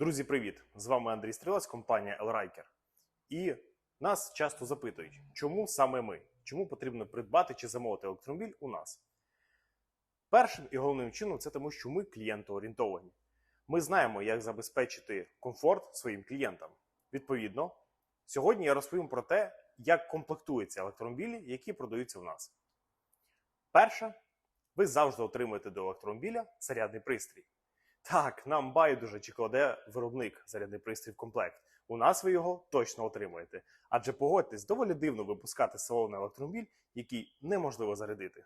Друзі, привіт! З вами Андрій Стрілець, компанія Elriker. І нас часто запитують, чому саме ми? Чому потрібно придбати чи замовити електромобіль у нас? Першим і головним чином це тому, що ми клієнтоорієнтовані. Ми знаємо, як забезпечити комфорт своїм клієнтам. Відповідно, сьогодні я розповім про те, як комплектуються електромобілі, які продаються в нас. Перше, ви завжди отримуєте до електромобіля зарядний пристрій. Так, нам байдуже, чи кладе виробник зарядний пристрій в комплект. У нас ви його точно отримаєте. Адже погодьтесь, доволі дивно випускати з салону електромобіль, який неможливо зарядити.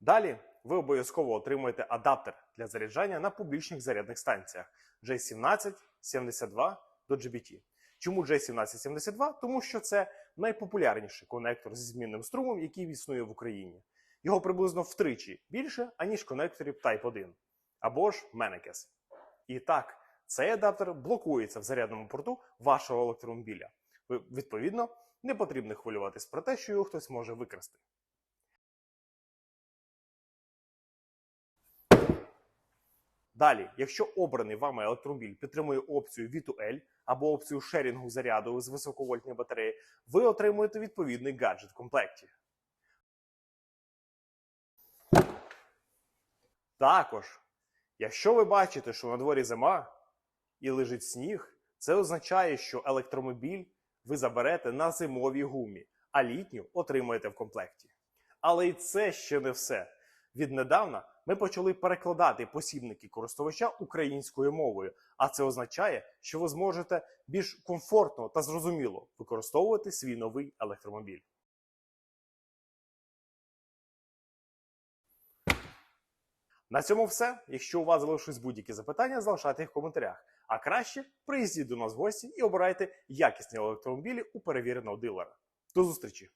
Далі ви обов'язково отримуєте адаптер для заряджання на публічних зарядних станціях J1772 до GBT. Чому J1772? Тому що це найпопулярніший конектор зі змінним струмом, який існує в Україні. Його приблизно втричі більше, аніж конекторів Type 1 або ж Menekes. І так, цей адаптер блокується в зарядному порту вашого електромобіля. Відповідно, не потрібно хвилюватись про те, що його хтось може викрасти. Далі, якщо обраний вами електромобіль підтримує опцію V2L або опцію шерінгу заряду з високовольтної батареї, ви отримуєте відповідний гаджет в комплекті. Також, якщо ви бачите, що на дворі зима і лежить сніг, це означає, що електромобіль ви заберете на зимовій гумі, а літню отримаєте в комплекті. Але і це ще не все. Віднедавна ми почали перекладати посібники користувача українською мовою, а це означає, що ви зможете більш комфортно та зрозуміло використовувати свій новий електромобіль. На цьому все. Якщо у вас залишились будь-які запитання, залишайте їх в коментарях. А краще приїздіть до нас в гості і обирайте якісні електромобілі у перевіреного дилера. До зустрічі!